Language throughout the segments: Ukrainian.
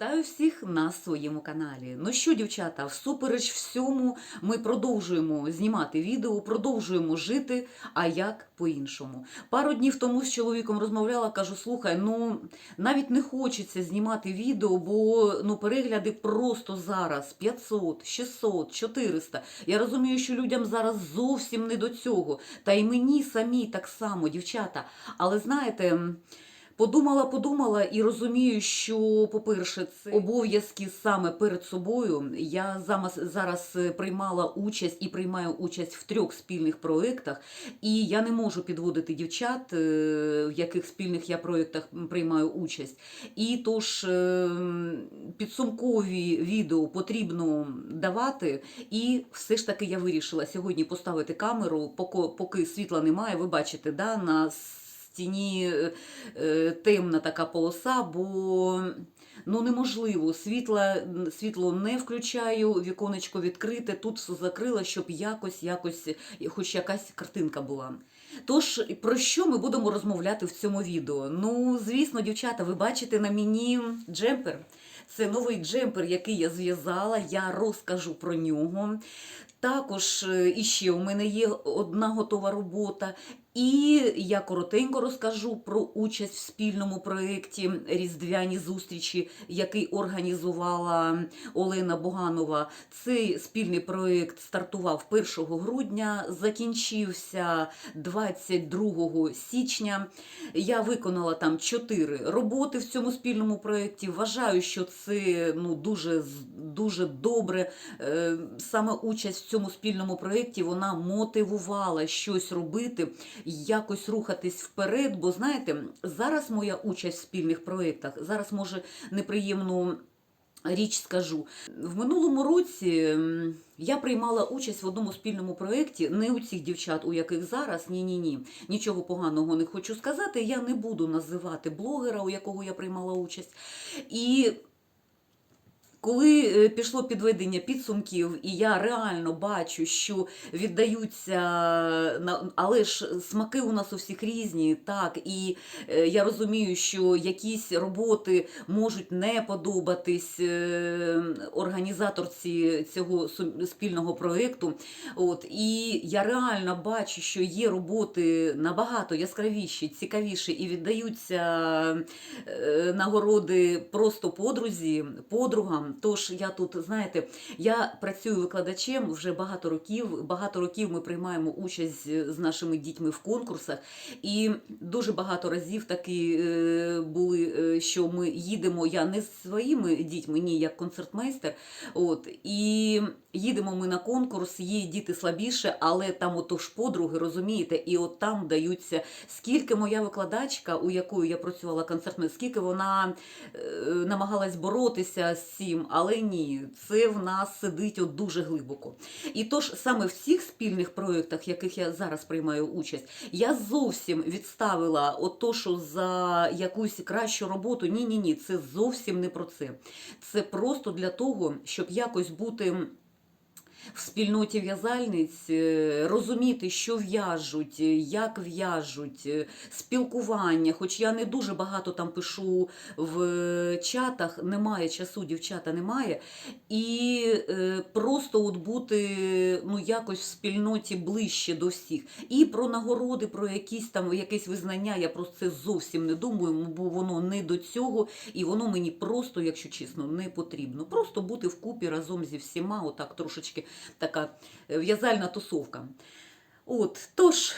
Вітаю всіх на своєму каналі. Ну що, дівчата, всупереч всьому, ми продовжуємо знімати відео, продовжуємо жити. А як по-іншому? Пару днів тому з чоловіком розмовляла, кажу: слухай, ну навіть не хочеться знімати відео, бо ну перегляди просто зараз 500, 600, 400. Я розумію, що людям зараз зовсім не до цього. Та й мені самі так само, дівчата. Але знаєте. Подумала, подумала і розумію, що, по-перше, це обов'язки саме перед собою. Я зараз е, приймала участь і приймаю участь в трьох спільних проєктах, і я не можу підводити дівчат, е, в яких спільних я проєктах приймаю участь. І тож е, підсумкові відео потрібно давати. І все ж таки я вирішила сьогодні поставити камеру, поки світла немає. Ви бачите, да, на стіні е, е, темна така полоса, бо ну неможливо. Світла, світло не включаю, віконечко відкрите, тут все закрила, щоб якось, якось, хоч якась картинка була. Тож, про що ми будемо розмовляти в цьому відео? Ну, звісно, дівчата, ви бачите на мені джемпер. Це новий джемпер, який я зв'язала, я розкажу про нього. Також е, іще у мене є одна готова робота. І я коротенько розкажу про участь в спільному проєкті Різдвяні зустрічі, який організувала Олена Боганова. Цей спільний проєкт стартував 1 грудня, закінчився 22 січня. Я виконала там чотири роботи в цьому спільному проєкті. Вважаю, що це ну, дуже, дуже добре. Е, Саме участь в цьому спільному проєкті вона мотивувала щось робити якось рухатись вперед. Бо знаєте, зараз моя участь в спільних проєктах, зараз може неприємну. Річ скажу в минулому році я приймала участь в одному спільному проєкті, не у цих дівчат, у яких зараз ні, ні, ні. Нічого поганого не хочу сказати. Я не буду називати блогера, у якого я приймала участь. І коли е, пішло підведення підсумків, і я реально бачу, що віддаються, на- але ж смаки у нас у всіх різні, так, і е, я розумію, що якісь роботи можуть не подобатись е, організаторці цього спільного проєкту. От, і я реально бачу, що є роботи набагато яскравіші, цікавіші і віддаються е, нагороди просто подрузі, подругам. Тож я тут, знаєте, я працюю викладачем вже багато років. Багато років ми приймаємо участь з- нашими дітьми в конкурсах, і дуже багато разів такі е, були, е, що ми їдемо. Я не з своїми дітьми, ні, як концертмейстер. От і їдемо ми на конкурс, є діти слабіше, але там отож подруги, розумієте, і от там даються скільки моя викладачка, у якої я працювала концертною, скільки вона е, намагалась боротися з цим, але ні, це в нас сидить от дуже глибоко. І тож саме в цих спільних проєктах, яких я зараз приймаю участь, я зовсім відставила от то, що за якусь кращу роботу. Ні, ні, ні, це зовсім не про це. Це просто для того, щоб якось бути в спільноті в'язальниць, е, розуміти, що в'яжуть, е, як в'яжуть, е, спілкування. Хоч я не дуже багато там пишу в чатах, немає часу, дівчата немає. І просто от бути ну, якось в спільноті ближче до всіх. І про нагороди, про якісь там якесь визнання, я про це зовсім не думаю, бо воно не до цього, і воно мені просто, якщо чесно, не потрібно. Просто бути вкупі разом зі всіма, отак трошечки така е, в'язальна тусовка. От, тож,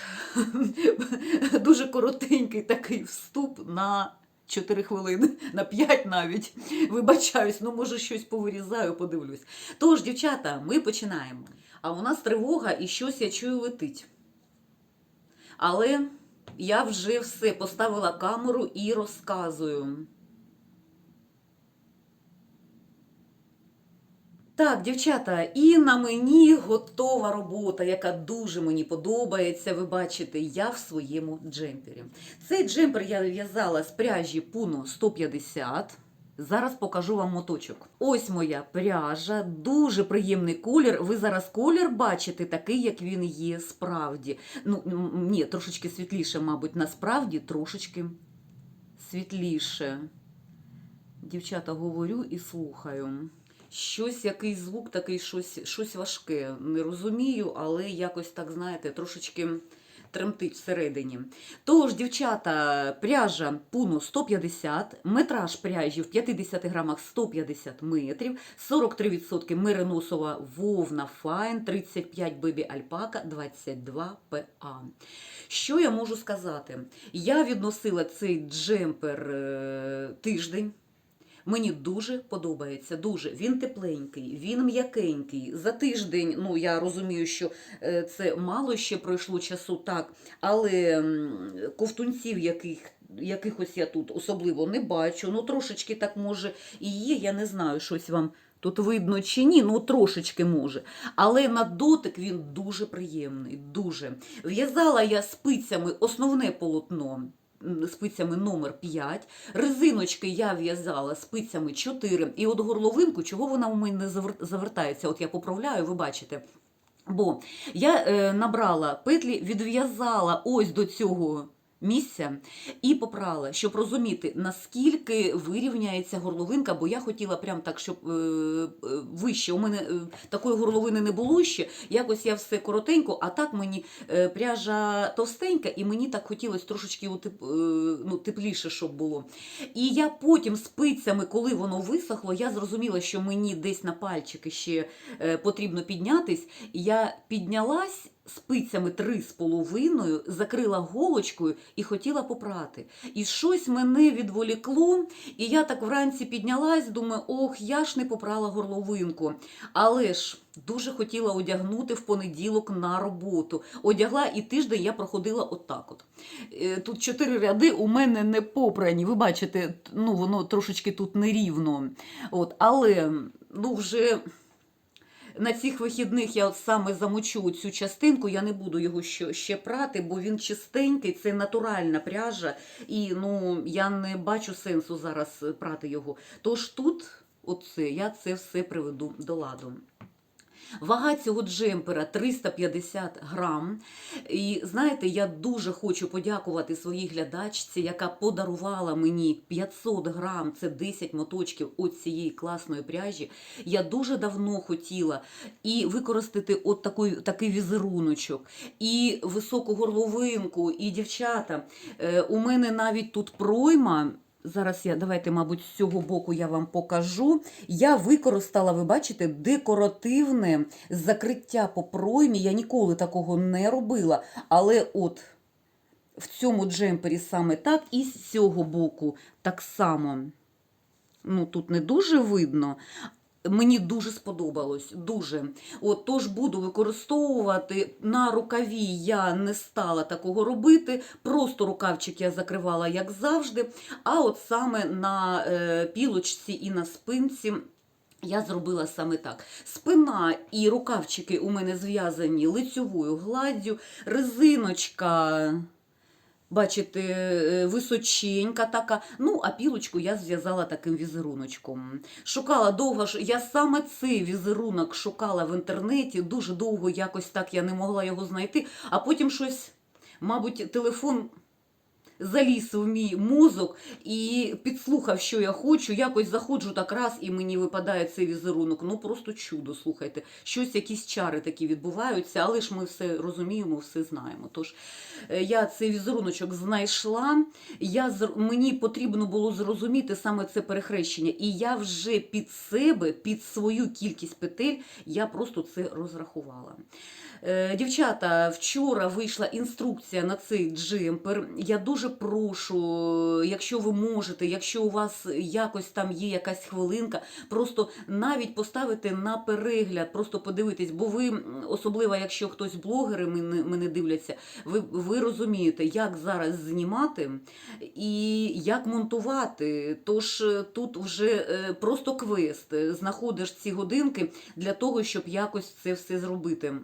дуже коротенький такий вступ на 4 хвилини, на 5 навіть. Вибачаюсь, ну може щось повирізаю, подивлюсь. Тож, дівчата, ми починаємо. А у нас тривога і щось я чую летить. Але я вже все поставила камеру і розказую. Так, дівчата, і на мені готова робота, яка дуже мені подобається. Ви бачите, я в своєму джемпері. Цей джемпер я в'язала з пряжі Puno 150. Зараз покажу вам моточок. Ось моя пряжа, дуже приємний колір. Ви зараз колір бачите такий, як він є справді. Ну, ні, трошечки світліше, мабуть, насправді трошечки світліше. Дівчата, говорю і слухаю. Щось, якийсь звук, такий щось, щось важке. Не розумію, але якось так, знаєте, трошечки тремтить всередині. Тож, дівчата, пряжа Puno 150, метраж пряжі в 50 грамах 150 метрів, 43% мериносова вовна файн, 35 бебі альпака, 22 ПА. Що я можу сказати? Я відносила цей джемпер е, тиждень. Мені дуже подобається. Дуже він тепленький, він м'якенький. За тиждень, ну я розумію, що е, це мало ще пройшло часу, так, але ковтунців, яких. Якихось я тут особливо не бачу. Ну, трошечки так може і є. Я не знаю, щось вам тут видно чи ні. Ну, трошечки може. Але на дотик він дуже приємний. Дуже. В'язала я спицями основне полотно. Спицями номер 5. Резиночки я в'язала спицями 4. І от горловинку, чого вона у мене завер- завертається? От я поправляю, ви бачите. Бо я е, набрала петлі, відв'язала ось до цього місця і попрала, щоб розуміти, наскільки вирівняється горловинка, бо я хотіла прям так, щоб е, е, вище. У мене е, такої горловини не було ще. Якось я все коротенько, а так мені е, пряжа товстенька, і мені так хотілося трошечки утеп, е, ну, тепліше, щоб було. І я потім спицями, коли воно висохло, я зрозуміла, що мені десь на пальчики ще е, потрібно піднятись. Я піднялась спицями три з половиною, закрила голочкою і хотіла попрати. І щось мене відволікло, і я так вранці піднялась, думаю, ох, я ж не попрала горловинку. Але ж дуже хотіла одягнути в понеділок на роботу. Одягла і тиждень я проходила отак. От. Е, Тут чотири ряди у мене не попрані. Ви бачите, ну воно трошечки тут нерівно. От, але ну вже. На цих вихідних я саме замочу цю частинку, я не буду його ще, ще прати, бо він чистенький, це натуральна пряжа, і ну, я не бачу сенсу зараз прати його. Тож тут, оце, я це все приведу до ладу. Вага цього джемпера 350 грам. І знаєте, я дуже хочу подякувати своїй глядачці, яка подарувала мені 500 грам, це 10 моточків от цієї класної пряжі. Я дуже давно хотіла і використати от такий, такий візеруночок, і високу горловинку, і дівчата. е, У мене навіть тут пройма. Зараз я давайте, мабуть, з цього боку я вам покажу. Я використала, ви бачите, декоративне закриття по проймі. Я ніколи такого не робила. Але от в цьому джемпері саме так, і з цього боку так само. Ну, тут не дуже видно. Мені дуже сподобалось, дуже. От, тож буду використовувати на рукаві. Я не стала такого робити. Просто рукавчик я закривала, як завжди. А от саме на е, пілочці і на спинці. Я зробила саме так. Спина і рукавчики у мене зв'язані лицьовою гладдю, резиночка. Бачите, е, височенька така. Ну, а пілочку я зв'язала таким візеруночком. Шукала довго. Я саме цей візерунок шукала в інтернеті. Дуже довго якось так я не могла його знайти. А потім щось, мабуть, телефон заліз в мій мозок і підслухав, що я хочу. Якось заходжу так раз, і мені випадає цей візерунок. Ну просто чудо, слухайте. Щось, якісь чари такі відбуваються, але ж ми все розуміємо, все знаємо. Тож е, я цей візеруночок знайшла. Я, мені потрібно було зрозуміти саме це перехрещення. І я вже під себе, під свою кількість петель, я просто це розрахувала. Е, Дівчата, вчора вийшла інструкція на цей джемпер. Я дуже прошу, якщо ви можете, якщо у вас якось там є якась хвилинка, просто навіть поставити на перегляд, просто подивитись, бо ви, особливо якщо хтось блогери мене, дивляться, ви, ви розумієте, як зараз знімати і як монтувати. Тож е, тут вже е, просто квест. Знаходиш ці годинки для того, щоб якось це все зробити.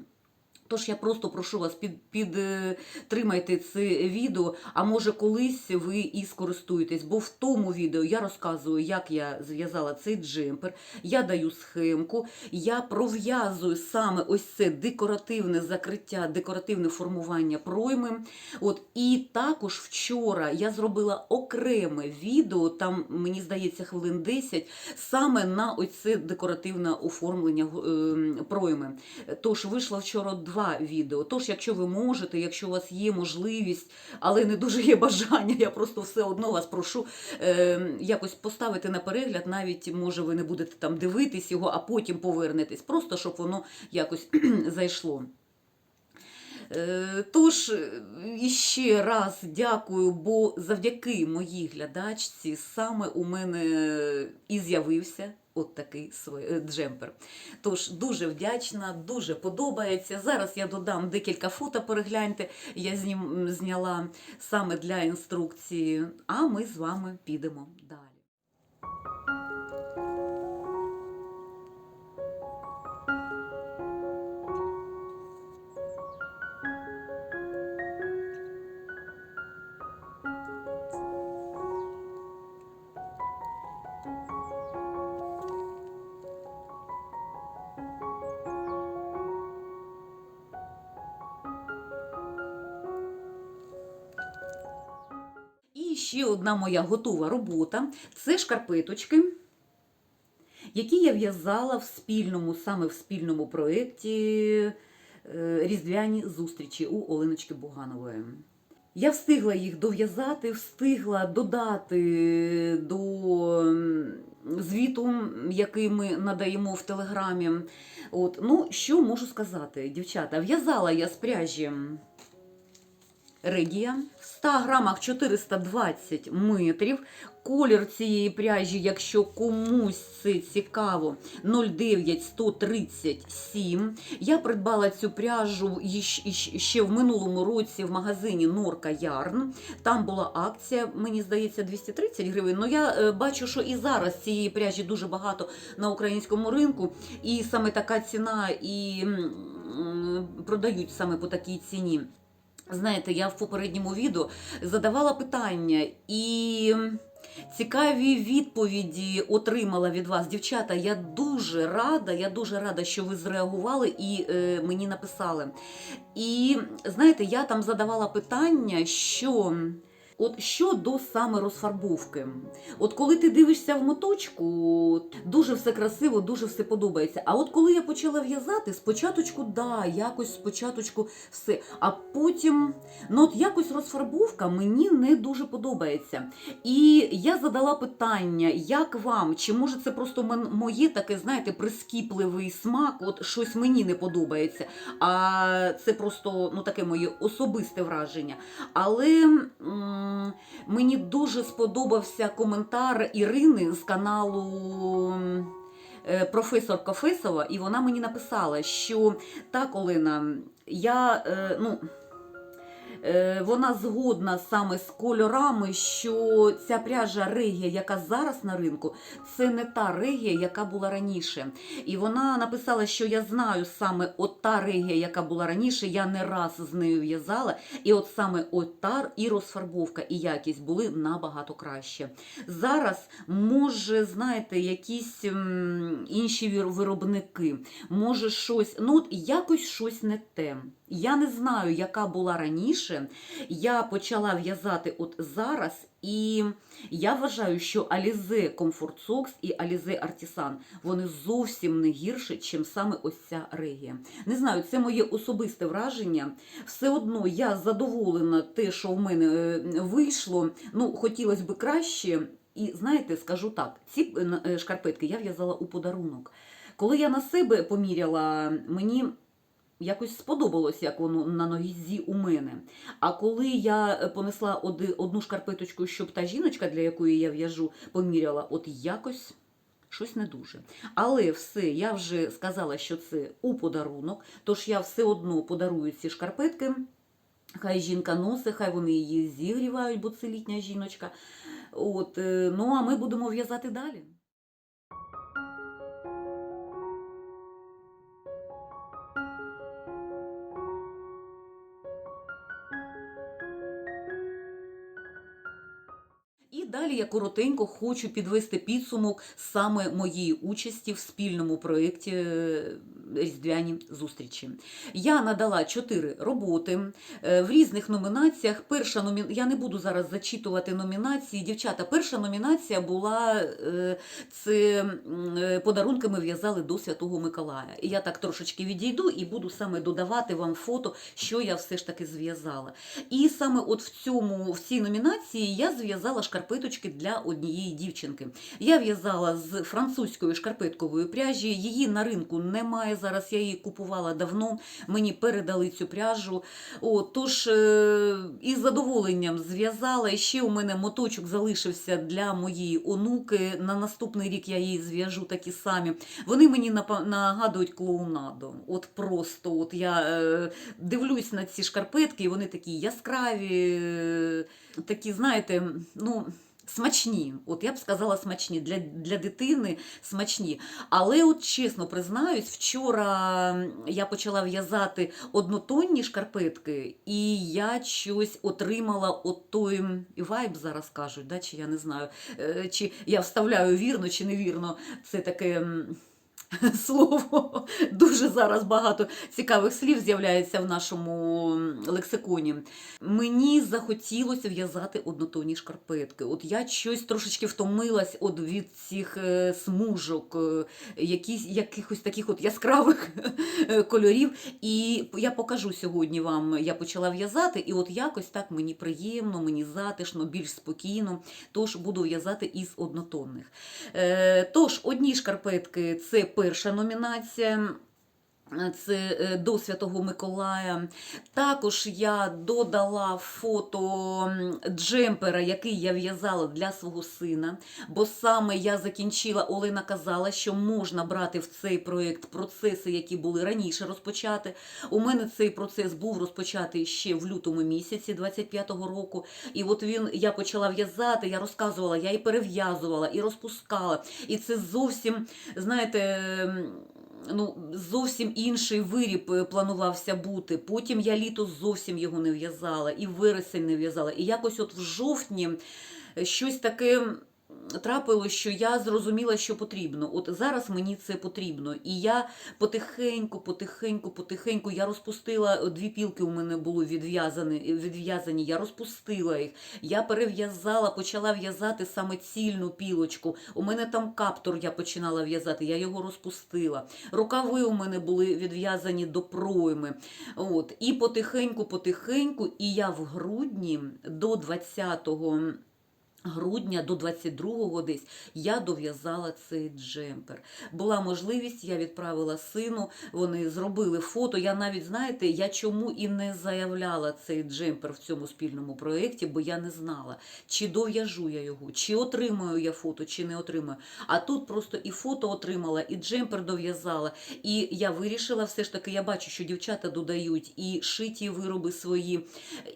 Тож я просто прошу вас під, підтримайте це відео, а може колись ви і скористуєтесь, бо в тому відео я розказую, як я зв'язала цей джемпер, я даю схемку, я пров'язую саме ось це декоративне закриття, декоративне формування пройми. От, і також вчора я зробила окреме відео, там, мені здається, хвилин 10, саме на ось це декоративне оформлення е, пройми. Тож вийшло вчора два відео. Тож, якщо ви можете, якщо у вас є можливість, але не дуже є бажання, я просто все одно вас прошу е, якось поставити на перегляд, навіть може ви не будете там дивитись його, а потім повернетесь, просто щоб воно якось зайшло. Е, Тож, іще раз дякую, бо завдяки моїй глядачці саме у мене і з'явився от такий свой- е, джемпер. Тож дуже вдячна, дуже подобається. Зараз я додам декілька фото, перегляньте. Я знім, зняла саме для інструкції, а ми з вами підемо одна моя готова робота це шкарпеточки, які я в'язала в спільному, саме в спільному проєкті е, Різдвяні зустрічі у Оленочки Буганової. Я встигла їх дов'язати, встигла додати до звіту, який ми надаємо в телеграмі. От, ну, що можу сказати, дівчата? В'язала я з пряжі Регія 100 грамах 420 метрів. Колір цієї пряжі, якщо комусь це цікаво, 09137. Я придбала цю пряжу ще в минулому році в магазині Норка Ярн. Там була акція, мені здається, 230 гривень. Ну я е, бачу, що і зараз цієї пряжі дуже багато на українському ринку, і саме така ціна і продають саме по такій ціні. Знаєте, я в попередньому відео задавала питання і цікаві відповіді отримала від вас. Дівчата, я дуже рада, я дуже рада, що ви зреагували і е, мені написали. І знаєте, я там задавала питання, що. От щодо саме розфарбовки, от коли ти дивишся в моточку, дуже все красиво, дуже все подобається. А от коли я почала в'язати, спочатку, да, якось спочатку все, а потім, ну от якось розфарбовка мені не дуже подобається. І я задала питання, як вам, чи може це просто моє таке, знаєте, прискіпливий смак, от щось мені не подобається, а це просто ну таке моє особисте враження. Але мені дуже сподобався коментар Ірини з каналу. е, Професор Кофесова, і вона мені написала, що так, Олена, я е, ну, вона згодна саме з кольорами, що ця пряжа регія, яка зараз на ринку, це не та регія, яка була раніше. І вона написала, що я знаю саме от та регія, яка була раніше, я не раз з нею в'язала, і от саме от та і розфарбовка, і якість були набагато краще. Зараз, може, знаєте, якісь інші виробники, може щось, ну от якось щось не те. Я не знаю, яка була раніше. Я почала в'язати от зараз, і я вважаю, що Alize Comfort Socks і Alize Artisan вони зовсім не гірше, чим саме ось ця регія. Не знаю, це моє особисте враження. Все одно я задоволена те, що в мене е, вийшло. Ну, хотілося б краще. І знаєте, скажу так: ці е, е, шкарпетки я в'язала у подарунок. Коли я на себе поміряла, мені якось сподобалось, як воно на нозі у мене. А коли я е, понесла одну шкарпеточку, щоб та жіночка, для якої я в'яжу, поміряла, от якось. Щось не дуже. Але все, я вже сказала, що це у подарунок, тож я все одно подарую ці шкарпетки. Хай жінка носить, хай вони її зігрівають, бо це літня жіночка. От, е, ну а ми будемо в'язати далі. Далі я коротенько хочу підвести підсумок саме моєї участі в спільному проєкті е, Різдвяні зустрічі. Я надала чотири роботи е, в різних номінаціях. Перша номі... Я не буду зараз зачитувати номінації. Дівчата, перша номінація була е, це е, подарунки ми в'язали до Святого Миколая. І я так трошечки відійду і буду саме додавати вам фото, що я все ж таки зв'язала. І саме от в цьому в цій номінації я зв'язала шкарпеточки для однієї дівчинки. Я в'язала з французької шкарпеткової пряжі. Її на ринку немає зараз. Я її купувала давно. Мені передали цю пряжу. О, тож е, із задоволенням зв'язала. І ще у мене моточок залишився для моєї онуки. На наступний рік я їй зв'яжу такі самі. Вони мені нагадують клоунаду. От просто от я е, дивлюсь на ці шкарпетки, і вони такі яскраві, е, такі, знаєте, ну. Смачні, от я б сказала смачні для, для дитини смачні. Але от чесно признаюсь, вчора я почала в'язати однотонні шкарпетки, і я щось отримала от той вайб, зараз кажуть, да, чи я не знаю, е, чи я вставляю вірно чи невірно. Це таке. Слово дуже зараз багато цікавих слів з'являється в нашому лексиконі. Мені захотілося в'язати однотонні шкарпетки. От я щось трошечки втомилась от від цих е, смужок, е, якісь, якихось таких от яскравих е, кольорів. І я покажу сьогодні вам, я почала в'язати, і от якось так мені приємно, мені затишно, більш спокійно. Тож буду в'язати із однотонних. Тож, одні шкарпетки це перша номінація. Це е, до Святого Миколая. Також я додала фото джемпера, який я в'язала для свого сина. Бо саме я закінчила, Олена казала, що можна брати в цей проєкт процеси, які були раніше розпочати. У мене цей процес був розпочатий ще в лютому місяці 25-го року. І от він я почала в'язати, я розказувала, я і перев'язувала, і розпускала. І це зовсім, знаєте. Ну, зовсім інший виріб е, планувався бути. Потім я літо зовсім його не в'язала, і вересень не в'язала. І якось от в жовтні е, щось таке. М, Трапилось, що я зрозуміла, що потрібно. От зараз мені це потрібно. І я потихеньку, потихеньку, потихеньку я розпустила е, дві пілки. У мене були відв'язані, відв'язані. Я розпустила їх. Я перев'язала, почала в'язати саме цільну пілочку. У мене там каптур я починала в'язати, я його розпустила. Рукави у мене були відв'язані до пройми. От. І потихеньку, потихеньку, і я в грудні до 20-го грудня до 22-го десь я дов'язала цей джемпер. Була можливість, я відправила сину, вони зробили фото. Я навіть, знаєте, я чому і не заявляла цей джемпер в цьому спільному проєкті, бо я не знала, чи дов'яжу я його, чи отримаю я фото, чи не отримаю. А тут просто і фото отримала, і джемпер дов'язала. І я вирішила все ж таки, я бачу, що дівчата додають і шиті вироби свої,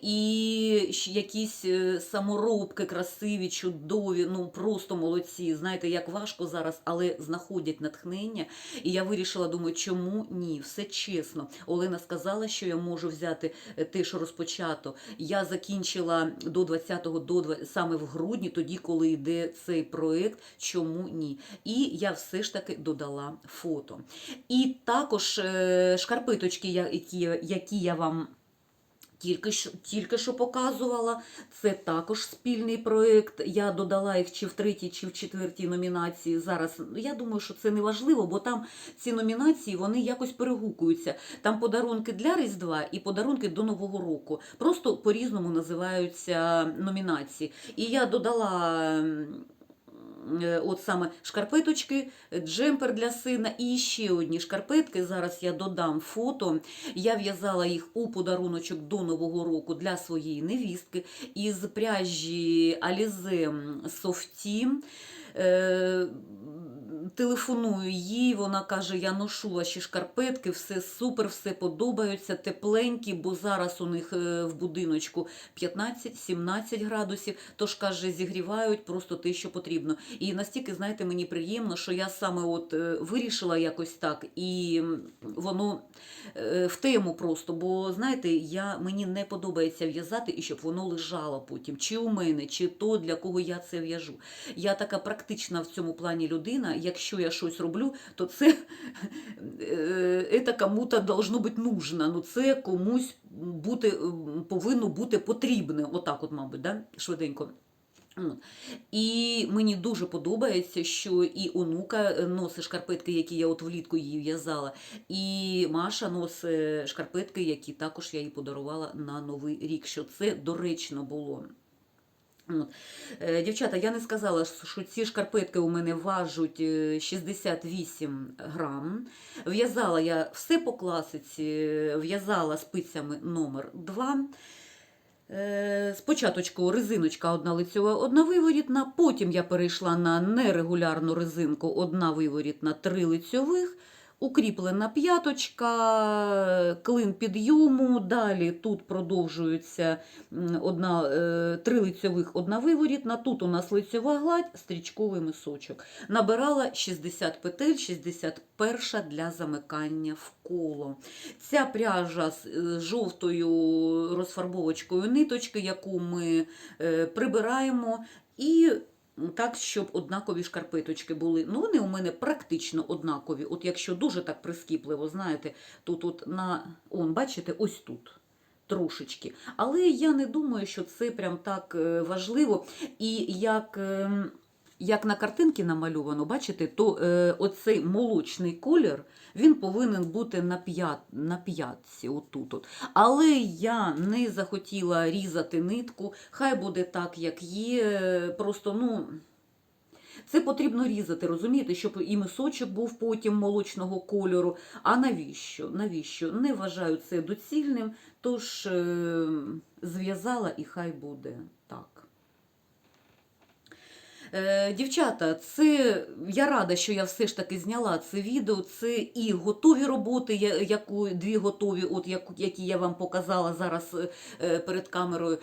і якісь е, саморобки красиві, чудові, ну просто молодці. Знаєте, як важко зараз, але знаходять натхнення. І я вирішила, думаю, чому ні? Все чесно. Олена сказала, що я можу взяти е, те, що розпочато. Я закінчила до 20-го, до два- саме в грудні, тоді, коли йде цей проект. Чому ні? І я все ж таки додала фото. І також е, я- які я вам. Тільки що, тільки що показувала, це також спільний проєкт. Я додала їх чи в третій, чи в четвертій номінації. Зараз ну, я думаю, що це не важливо, бо там ці номінації вони якось перегукуються. Там подарунки для Різдва і подарунки до Нового року. Просто по-різному називаються номінації. І я додала. Е, От саме шкарпеточки, джемпер для сина і ще одні шкарпетки. Зараз я додам фото. Я в'язала їх у подаруночок до Нового року для своєї невістки із пряжі Alize Sofті. Телефоную їй, вона каже: я ношу ваші шкарпетки, все супер, все подобається, тепленькі, бо зараз у них е, в будиночку 15-17 градусів. Тож каже, зігрівають просто те, що потрібно. І настільки, знаєте, мені приємно, що я саме от е, вирішила якось так, і воно е, в тему просто. Бо знаєте, я мені не подобається в'язати і щоб воно лежало потім, чи у мене, чи то для кого я це в'яжу. Я така практична в цьому плані людина. Якщо я щось роблю, то це е, це кому-то должно бути нужно. Ну це комусь бути повинно бути потрібне. Отак, от, мабуть, да? швиденько. І мені дуже подобається, що і онука носить шкарпетки, які я от влітку їй в'язала, і Маша носить шкарпетки, які також я їй подарувала на Новий рік, що це доречно було. От. Е, Дівчата, я не сказала, що ці шкарпетки у мене важуть е, 68 грам. В'язала я все по класиці, в'язала спицями номер 2. Е, Спочатку резиночка одна лицьова, одна виворітна, потім я перейшла на нерегулярну резинку, одна виворітна, три лицьових, укріплена п'яточка, клин підйому, далі тут продовжується одна, е, три лицьових, одна виворітна, тут у нас лицьова гладь, стрічковий мисочок. Набирала 60 петель, 61 для замикання в коло. Ця пряжа з е, жовтою розфарбовочкою ниточки, яку ми е, прибираємо, і так, щоб однакові шкарпеточки були. Ну, вони у мене практично однакові. От якщо дуже так прискіпливо, знаєте, то тут на он, бачите, ось тут. Трошечки. Але я не думаю, що це прям так е, важливо. І як, ем, як на картинці намальовано, бачите, то е, оцей молочний колір він повинен бути на, п'ят, на п'ятці. Отут от. Але я не захотіла різати нитку. Хай буде так, як є. Просто, ну. Це потрібно різати, розумієте, щоб і мисочок був потім молочного кольору. А навіщо? Навіщо? Не вважаю це доцільним, тож е, зв'язала і хай буде Дівчата, це я рада, що я все ж таки зняла це відео. Це і готові роботи, яку дві готові, от як які я вам показала зараз е, перед камерою,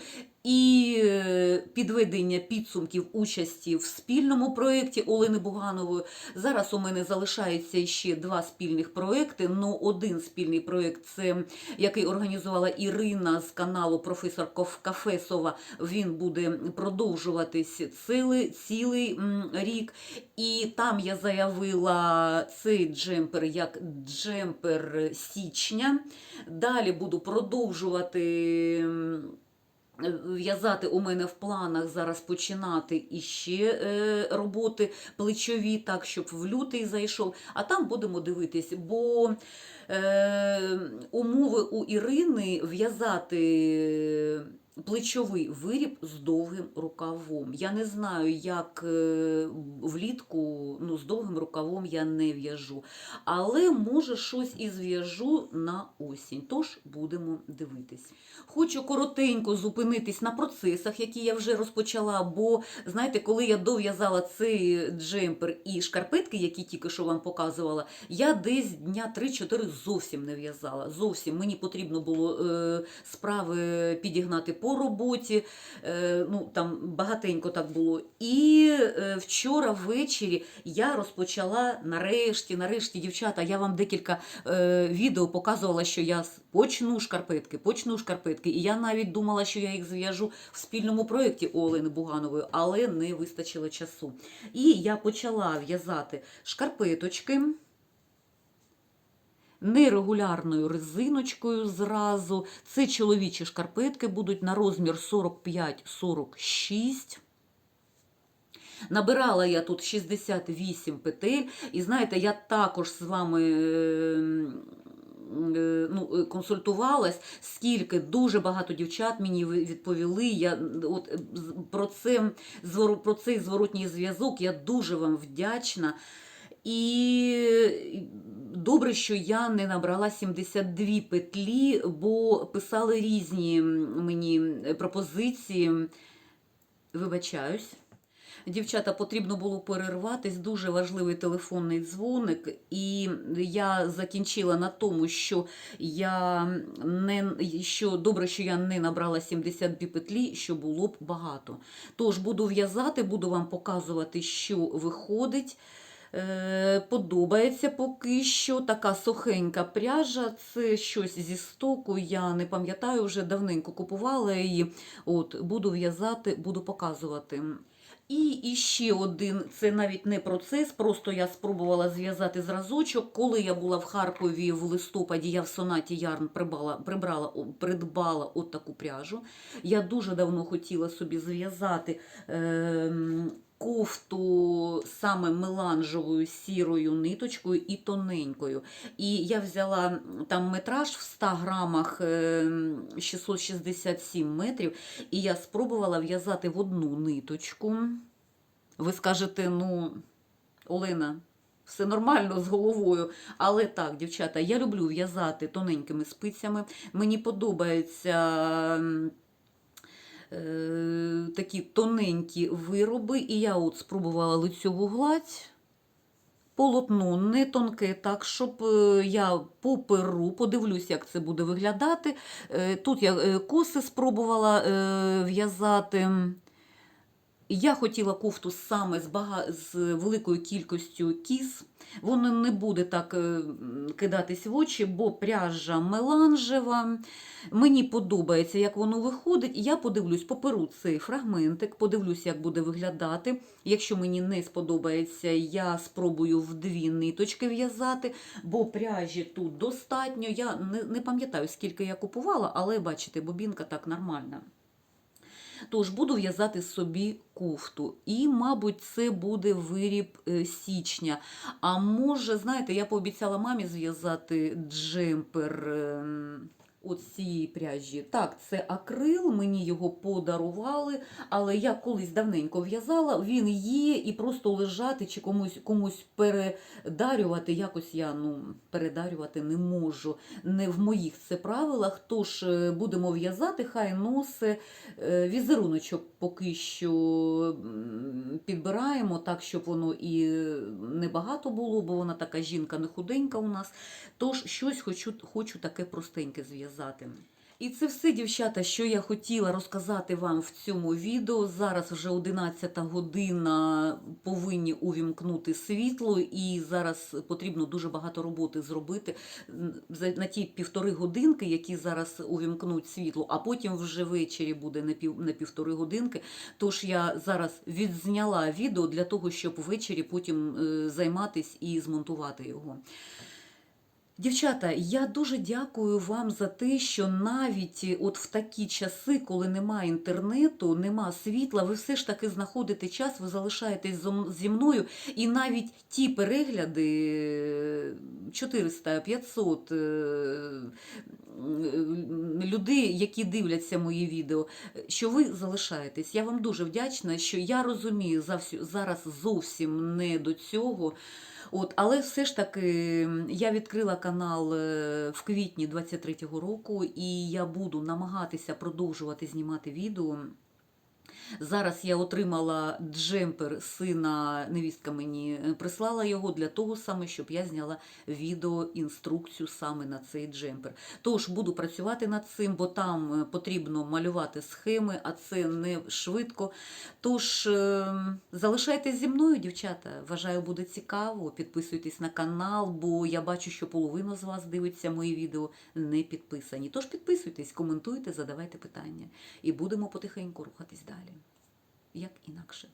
і е, підведення підсумків участі в спільному проєкті Олени Буганової. Зараз у мене залишається ще два спільних проєкти. Ну, один спільний проєкт, це який організувала Ірина з каналу професор Кафесова. Він буде продовжуватись цілий, цілий рік. І там я заявила цей джемпер як джемпер січня. Далі буду продовжувати. В'язати у мене в планах зараз починати іще е, роботи плечові, так, щоб в лютий зайшов, а там будемо дивитись, бо е, умови у Ірини в'язати плечовий виріб з довгим рукавом. Я не знаю, як е, влітку ну, з довгим рукавом я не в'яжу. Але може щось і зв'яжу на осінь. Тож будемо дивитись. Хочу коротенько зупинитись на процесах, які я вже розпочала. Бо знаєте, коли я дов'язала цей джемпер і шкарпетки, які тільки що вам показувала, я десь дня 3-4 зовсім не в'язала. Зовсім мені потрібно було е, справи підігнати по роботі. Е, ну там багатенько так було. І е, вчора ввечері я розпочала нарешті, нарешті, дівчата, я вам декілька е, відео показувала, що я почну шкарпетки, почну шкарпетки. І я навіть думала, що я їх зв'яжу в спільному проєкті Олени Буганової, але не вистачило часу. І я почала в'язати шкарпеточки. Нерегулярною резиночкою зразу. Це чоловічі шкарпетки будуть на розмір 45-46. Набирала я тут 68 петель, і знаєте, я також з вами е, е, ну, е, консультувалась, скільки дуже багато дівчат мені відповіли. Я от е, про, це, про цей зворотній зв'язок я дуже вам вдячна. І добре, що я не набрала 72 петлі, бо писали різні мені пропозиції. Вибачаюсь. Дівчата, потрібно було перерватись. Дуже важливий телефонний дзвоник, і я закінчила на тому, що я не що добре, що я не набрала 72 петлі, що було б багато. Тож буду в'язати, буду вам показувати, що виходить. Е, Подобається поки що така сухенька пряжа. Це щось зі стоку. Я не пам'ятаю, вже давненько купувала її. От буду в'язати, буду показувати. І, і ще один, це навіть не процес, просто я спробувала зв'язати зразочок. Коли я була в Харкові в листопаді, я в сонаті Ярн прибала, прибрала, придбала от таку пряжу. Я дуже давно хотіла собі зв'язати ем, кофту саме меланжевою сірою ниточкою і тоненькою. І я взяла там метраж в 100 грамах ем, 667 метрів, і я спробувала в'язати в одну ниточку. Ви скажете, ну, Олена, все нормально з головою. Але так, дівчата, я люблю в'язати тоненькими спицями. Мені подобаються м, е, такі тоненькі вироби. І я от спробувала лицьову гладь. Полотно не тонке, так, щоб е, я по подивлюсь, як це буде виглядати. Е, Тут я коси спробувала в'язати. Я хотіла кофту саме з, бага... з великою кількістю кіз. Воно не буде так е, кидатись в очі, бо пряжа меланжева. Мені подобається, як воно виходить. Я подивлюсь, поперу цей фрагментик, подивлюсь, як буде виглядати. Якщо мені не сподобається, я спробую в дві ниточки в'язати, бо пряжі тут достатньо. Я не, не пам'ятаю, скільки я купувала, але бачите, бобінка так нормальна. Тож буду в'язати собі кофту. І, мабуть, це буде виріб е, січня. А може, знаєте, я пообіцяла мамі зв'язати джемпер ем, от цієї пряжі. Так, це акрил, мені його подарували, але я колись давненько в'язала, він є, і просто лежати чи комусь комусь передарювати. Якось я ну, передарювати не можу. Не в моїх це правилах. Тож е, будемо в'язати, хай носи. Е, Візеруночок поки що підбираємо так, щоб воно і небагато було, бо вона така жінка не худенька у нас. Тож щось хочу, хочу таке простеньке зв'язати. І це все, дівчата, що я хотіла розказати вам в цьому відео. Зараз вже 11 година повинні увімкнути світло, і зараз потрібно дуже багато роботи зробити на ті півтори годинки, які зараз увімкнуть світло, а потім вже ввечері буде на пів на півтори годинки. Тож я зараз відзняла відео для того, щоб ввечері потім е, займатись і змонтувати його. Дівчата, я дуже дякую вам за те, що навіть е, от в такі часи, коли немає інтернету, нема світла, ви все ж таки знаходите час, ви залишаєтесь зі мною, і навіть ті перегляди е, 400-500 е, людей, які дивляться мої відео, що ви залишаєтесь. Я вам дуже вдячна, що я розумію зараз зовсім не до цього. От, але все ж таки я відкрила канал е, в квітні 23-го року, і я буду намагатися продовжувати знімати відео. Зараз я отримала джемпер сина, невістка мені е, прислала його для того саме, щоб я зняла відео інструкцію саме на цей джемпер. Тож буду працювати над цим, бо там е, потрібно малювати схеми, а це не швидко. Тож е, залишайтесь зі мною, дівчата. Вважаю, буде цікаво. Підписуйтесь на канал, бо я бачу, що половина з вас дивиться мої відео не підписані. Тож підписуйтесь, коментуйте, задавайте питання. І будемо потихеньку рухатись далі. Як інакше.